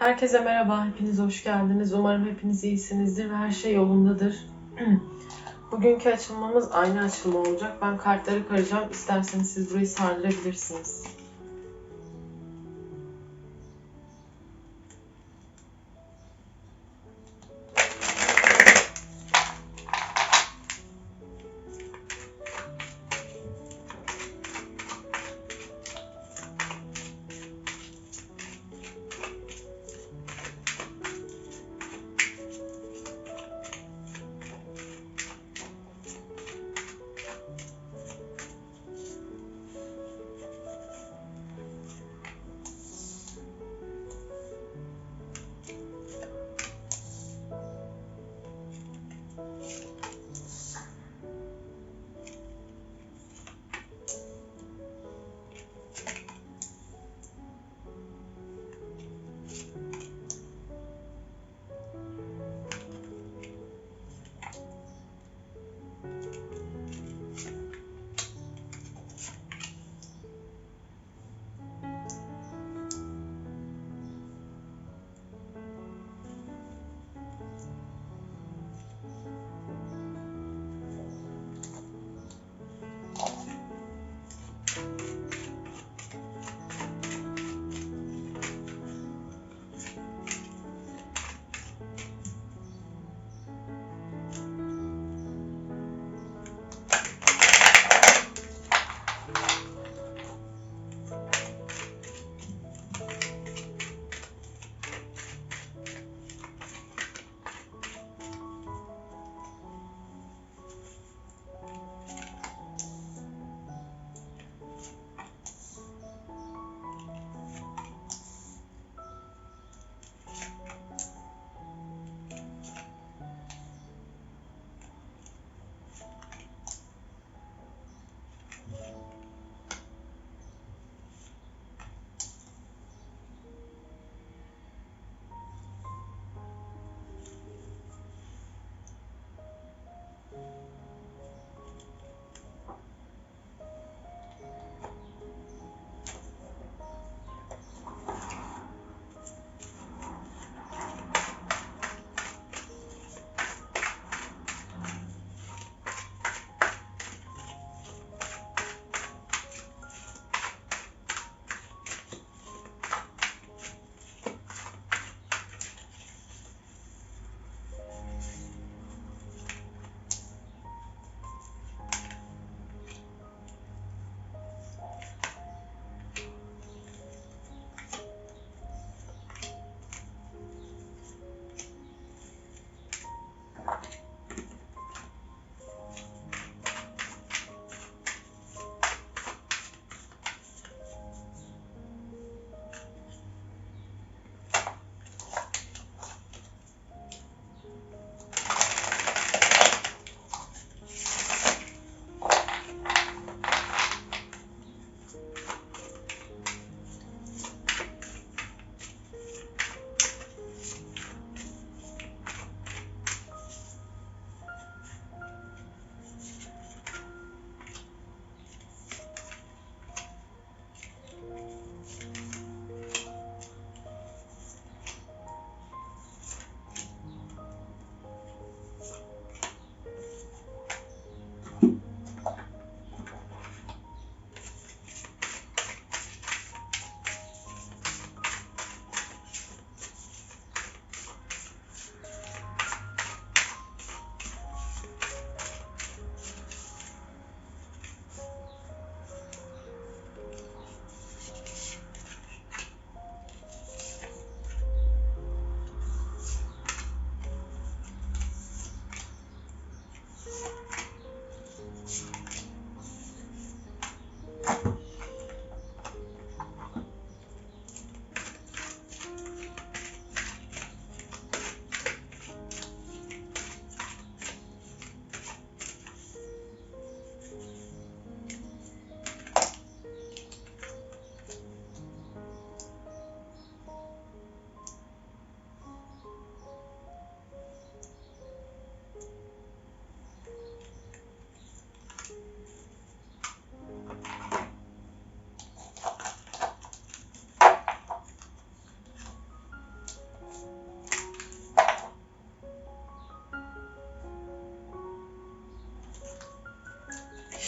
Herkese merhaba, hepiniz hoş geldiniz. Umarım hepiniz iyisinizdir ve her şey yolundadır. Bugünkü açılmamız aynı açılma olacak. Ben kartları karacağım. İsterseniz siz burayı sardırabilirsiniz.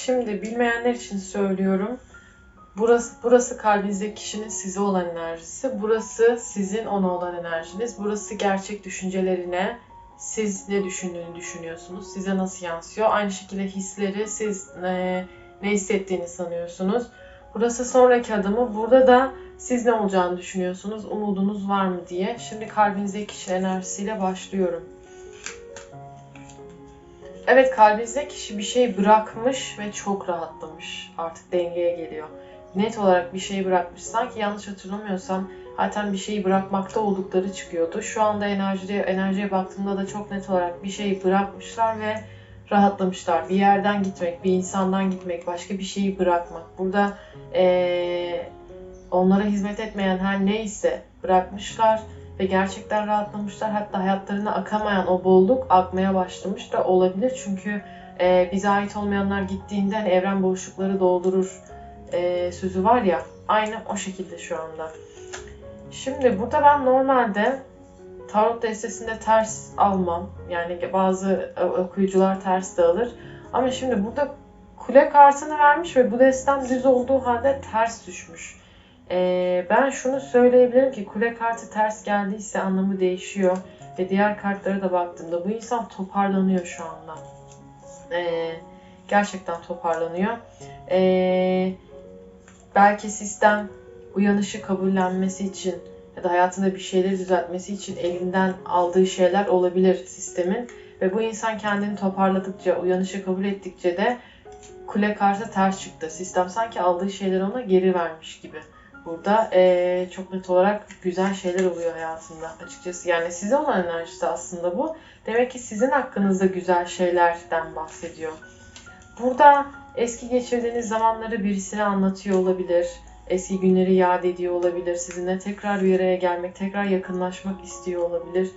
Şimdi bilmeyenler için söylüyorum. Burası, burası kalbinizdeki kişinin size olan enerjisi. Burası sizin ona olan enerjiniz. Burası gerçek düşüncelerine, siz ne düşündüğünü düşünüyorsunuz. Size nasıl yansıyor. Aynı şekilde hisleri siz e, ne hissettiğini sanıyorsunuz. Burası sonraki adımı. Burada da siz ne olacağını düşünüyorsunuz. Umudunuz var mı diye. Şimdi kalbinizdeki kişi enerjisiyle başlıyorum. Evet kalbinizde kişi bir şey bırakmış ve çok rahatlamış. Artık dengeye geliyor. Net olarak bir şeyi bırakmış. Sanki yanlış hatırlamıyorsam zaten bir şeyi bırakmakta oldukları çıkıyordu. Şu anda enerjiye, enerjiye baktığımda da çok net olarak bir şeyi bırakmışlar ve rahatlamışlar. Bir yerden gitmek, bir insandan gitmek, başka bir şeyi bırakmak. Burada ee, onlara hizmet etmeyen her neyse bırakmışlar ve gerçekten rahatlamışlar. Hatta hayatlarına akamayan o bolluk akmaya başlamış da olabilir. Çünkü e, bize ait olmayanlar gittiğinde hani evren boşlukları doldurur e, sözü var ya. Aynı o şekilde şu anda. Şimdi burada ben normalde tarot destesinde ters almam. Yani bazı okuyucular ters de alır. Ama şimdi burada kule kartını vermiş ve bu destem düz olduğu halde ters düşmüş. Ee, ben şunu söyleyebilirim ki kule kartı ters geldiyse anlamı değişiyor. Ve diğer kartlara da baktığımda bu insan toparlanıyor şu anda. Ee, gerçekten toparlanıyor. Ee, belki sistem uyanışı kabullenmesi için ya da hayatında bir şeyleri düzeltmesi için elinden aldığı şeyler olabilir sistemin. Ve bu insan kendini toparladıkça, uyanışı kabul ettikçe de kule kartı ters çıktı. Sistem sanki aldığı şeyleri ona geri vermiş gibi burada e, çok net olarak güzel şeyler oluyor hayatında açıkçası. Yani size olan enerjisi aslında bu. Demek ki sizin hakkınızda güzel şeylerden bahsediyor. Burada eski geçirdiğiniz zamanları birisine anlatıyor olabilir. Eski günleri yad ediyor olabilir. Sizinle tekrar bir araya gelmek, tekrar yakınlaşmak istiyor olabilir.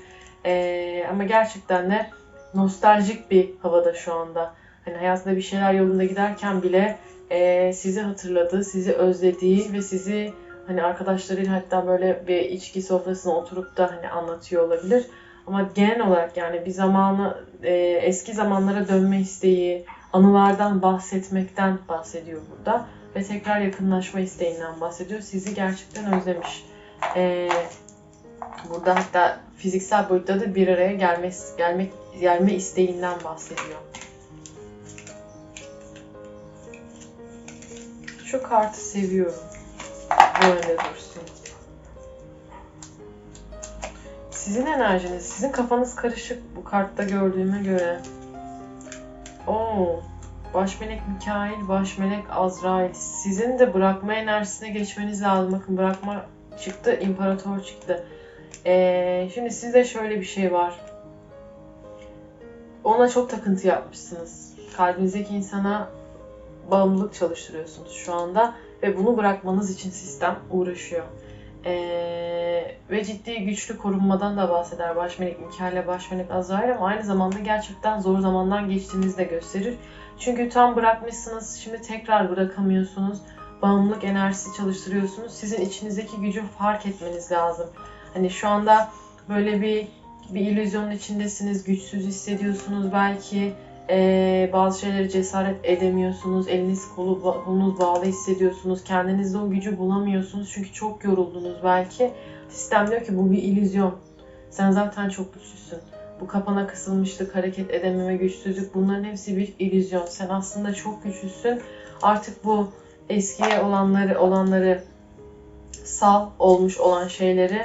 Ee, ama gerçekten de nostaljik bir havada şu anda. Hani hayatında bir şeyler yolunda giderken bile e, sizi hatırladığı, sizi özlediği ve sizi hani arkadaşlarıyla hatta böyle bir içki sofrasına oturup da hani anlatıyor olabilir. Ama genel olarak yani bir zamanı e, eski zamanlara dönme isteği, anılardan bahsetmekten bahsediyor burada ve tekrar yakınlaşma isteğinden bahsediyor. Sizi gerçekten özlemiş. E, burada hatta fiziksel boyutta da bir araya gelmek gelmek gelme isteğinden bahsediyor. Şu kartı seviyorum. Böyle dursun. Sizin enerjiniz, sizin kafanız karışık bu kartta gördüğüme göre. Oo, baş melek Mikail, baş melek Azrail. Sizin de bırakma enerjisine geçmeniz lazım. Bakın bırakma çıktı, imparator çıktı. Ee, şimdi sizde şöyle bir şey var. Ona çok takıntı yapmışsınız. Kalbinizdeki insana bağımlılık çalıştırıyorsunuz şu anda ve bunu bırakmanız için sistem uğraşıyor. Ee, ve ciddi güçlü korunmadan da bahseder baş melek Mikail ile baş melek Azrail ama aynı zamanda gerçekten zor zamandan geçtiğinizi de gösterir. Çünkü tam bırakmışsınız şimdi tekrar bırakamıyorsunuz. Bağımlılık enerjisi çalıştırıyorsunuz. Sizin içinizdeki gücü fark etmeniz lazım. Hani şu anda böyle bir bir illüzyonun içindesiniz, güçsüz hissediyorsunuz belki ee, bazı şeyleri cesaret edemiyorsunuz. Eliniz kolu, kolunuz bağlı hissediyorsunuz. Kendinizde o gücü bulamıyorsunuz. Çünkü çok yoruldunuz belki. Sistem diyor ki bu bir illüzyon. Sen zaten çok güçlüsün. Bu kapana kısılmışlık, hareket edememe, güçsüzlük bunların hepsi bir illüzyon. Sen aslında çok güçlüsün. Artık bu eskiye olanları olanları sal olmuş olan şeyleri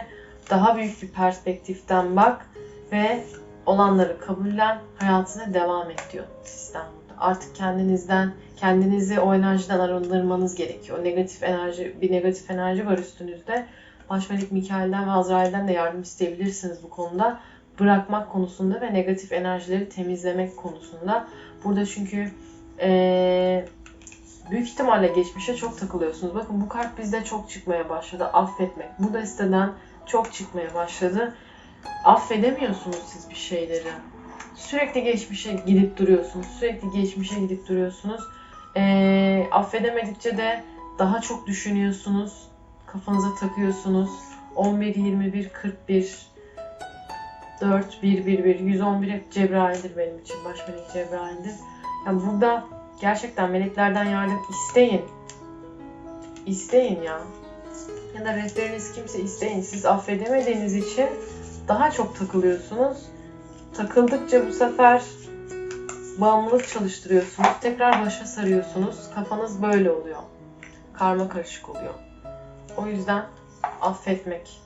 daha büyük bir perspektiften bak ve olanları kabullen, hayatına devam et diyor sistem burada. Artık kendinizden, kendinizi o enerjiden arındırmanız gerekiyor. O negatif enerji, bir negatif enerji var üstünüzde. Başmelik Mikail'den ve Azrail'den de yardım isteyebilirsiniz bu konuda. Bırakmak konusunda ve negatif enerjileri temizlemek konusunda. Burada çünkü ee, büyük ihtimalle geçmişe çok takılıyorsunuz. Bakın bu kart bizde çok çıkmaya başladı. Affetmek. Bu desteden çok çıkmaya başladı affedemiyorsunuz siz bir şeyleri. Sürekli geçmişe gidip duruyorsunuz. Sürekli geçmişe gidip duruyorsunuz. E, affedemedikçe de daha çok düşünüyorsunuz. Kafanıza takıyorsunuz. 11, 21, 41, 4, 1, 1, 1, 111 hep Cebrail'dir benim için. Baş melek Cebrail'dir. Yani burada Gerçekten meleklerden yardım isteyin. İsteyin ya. Ya da rehberiniz kimse isteyin. Siz affedemediğiniz için daha çok takılıyorsunuz. Takıldıkça bu sefer bağımlılık çalıştırıyorsunuz. Tekrar başa sarıyorsunuz. Kafanız böyle oluyor. Karma karışık oluyor. O yüzden affetmek.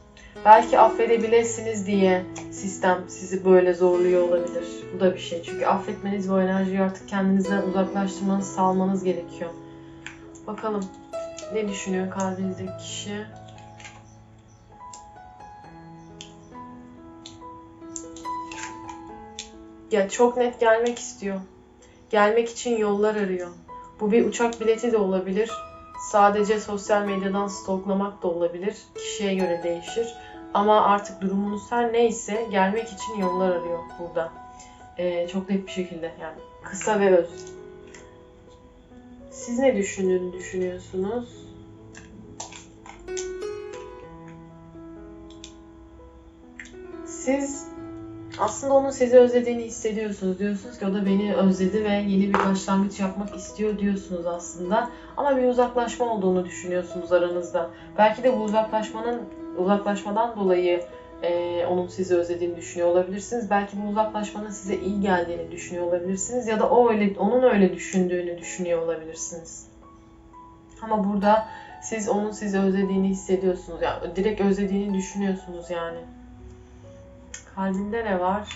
Belki affedebilirsiniz diye sistem sizi böyle zorluyor olabilir. Bu da bir şey. Çünkü affetmeniz bu enerjiyi artık kendinizden uzaklaştırmanız, salmanız gerekiyor. Bakalım ne düşünüyor kalbinizdeki kişi? Ya çok net gelmek istiyor. Gelmek için yollar arıyor. Bu bir uçak bileti de olabilir. Sadece sosyal medyadan stalklamak da olabilir. Kişiye göre değişir. Ama artık durumunuz her neyse gelmek için yollar arıyor burada. Ee, çok net bir şekilde yani kısa ve öz. Siz ne düşündüğünü düşünüyorsunuz? Siz aslında onun sizi özlediğini hissediyorsunuz. Diyorsunuz ki o da beni özledi ve yeni bir başlangıç yapmak istiyor diyorsunuz aslında. Ama bir uzaklaşma olduğunu düşünüyorsunuz aranızda. Belki de bu uzaklaşmanın uzaklaşmadan dolayı e, onun sizi özlediğini düşünüyor olabilirsiniz. Belki bu uzaklaşmanın size iyi geldiğini düşünüyor olabilirsiniz ya da o öyle onun öyle düşündüğünü düşünüyor olabilirsiniz. Ama burada siz onun sizi özlediğini hissediyorsunuz. Yani direkt özlediğini düşünüyorsunuz yani. Kalbinde ne var?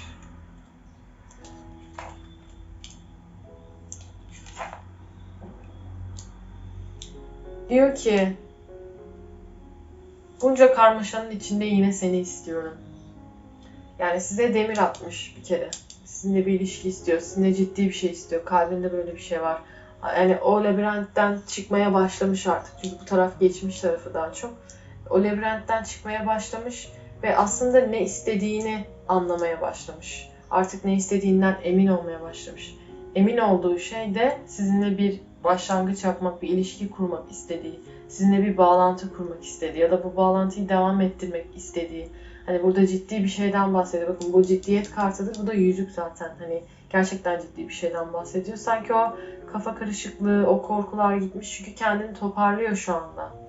Diyor ki bunca karmaşanın içinde yine seni istiyorum. Yani size demir atmış bir kere. Sizinle bir ilişki istiyor. Sizinle ciddi bir şey istiyor. Kalbinde böyle bir şey var. Yani o labirentten çıkmaya başlamış artık. Çünkü bu taraf geçmiş tarafı daha çok. O labirentten çıkmaya başlamış ve aslında ne istediğini anlamaya başlamış. Artık ne istediğinden emin olmaya başlamış. Emin olduğu şey de sizinle bir başlangıç yapmak, bir ilişki kurmak istediği, sizinle bir bağlantı kurmak istediği ya da bu bağlantıyı devam ettirmek istediği. Hani burada ciddi bir şeyden bahsediyor. Bakın bu ciddiyet kartıdır. Bu da yüzük zaten. Hani gerçekten ciddi bir şeyden bahsediyor. Sanki o kafa karışıklığı, o korkular gitmiş. Çünkü kendini toparlıyor şu anda.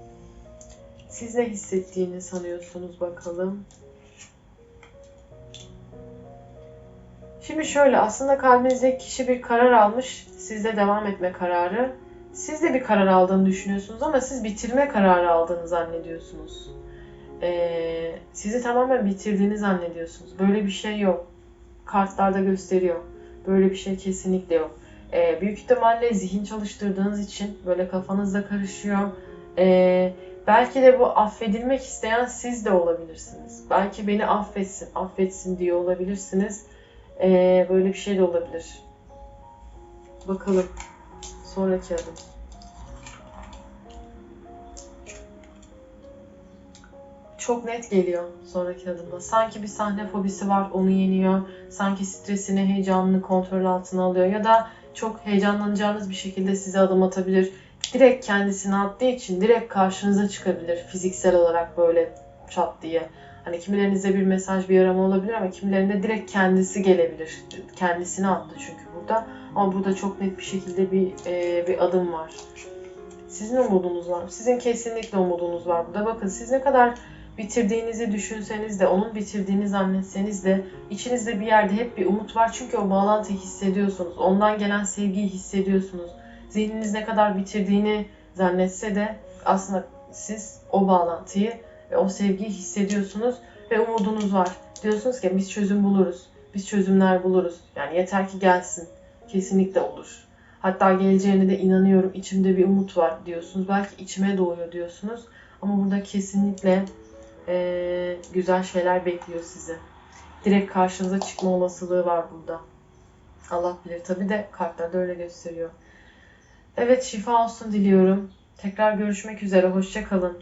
Siz ne hissettiğini sanıyorsunuz bakalım. Şimdi şöyle aslında kalbinizdeki kişi bir karar almış. Sizde devam etme kararı. Siz de bir karar aldığını düşünüyorsunuz ama siz bitirme kararı aldığını zannediyorsunuz. Ee, sizi tamamen bitirdiğini zannediyorsunuz. Böyle bir şey yok. Kartlarda gösteriyor. Böyle bir şey kesinlikle yok. Ee, büyük ihtimalle zihin çalıştırdığınız için böyle kafanızda karışıyor. Ee, belki de bu affedilmek isteyen siz de olabilirsiniz. Belki beni affetsin, affetsin diye olabilirsiniz. Ee, böyle bir şey de olabilir. Bakalım. Sonraki adım. Çok net geliyor sonraki adımda. Sanki bir sahne fobisi var, onu yeniyor. Sanki stresini, heyecanını kontrol altına alıyor. Ya da çok heyecanlanacağınız bir şekilde size adım atabilir. Direkt kendisine attığı için direkt karşınıza çıkabilir fiziksel olarak böyle çat diye. Hani kimilerinizde bir mesaj, bir arama olabilir ama kimilerinde direkt kendisi gelebilir. Kendisine attı çünkü burada. Ama burada çok net bir şekilde bir e, bir adım var. Sizin umudunuz var. Sizin kesinlikle umudunuz var burada. Bakın siz ne kadar bitirdiğinizi düşünseniz de, onun bitirdiğini zannetseniz de içinizde bir yerde hep bir umut var. Çünkü o bağlantıyı hissediyorsunuz. Ondan gelen sevgiyi hissediyorsunuz. Zihniniz ne kadar bitirdiğini zannetse de aslında siz o bağlantıyı ve o sevgiyi hissediyorsunuz ve umudunuz var. Diyorsunuz ki biz çözüm buluruz. Biz çözümler buluruz. Yani yeter ki gelsin. Kesinlikle olur. Hatta geleceğine de inanıyorum. İçimde bir umut var diyorsunuz. Belki içime doğuyor diyorsunuz. Ama burada kesinlikle e, güzel şeyler bekliyor sizi. Direkt karşınıza çıkma olasılığı var burada. Allah bilir. Tabi de kartlarda öyle gösteriyor. Evet şifa olsun diliyorum. Tekrar görüşmek üzere. Hoşçakalın.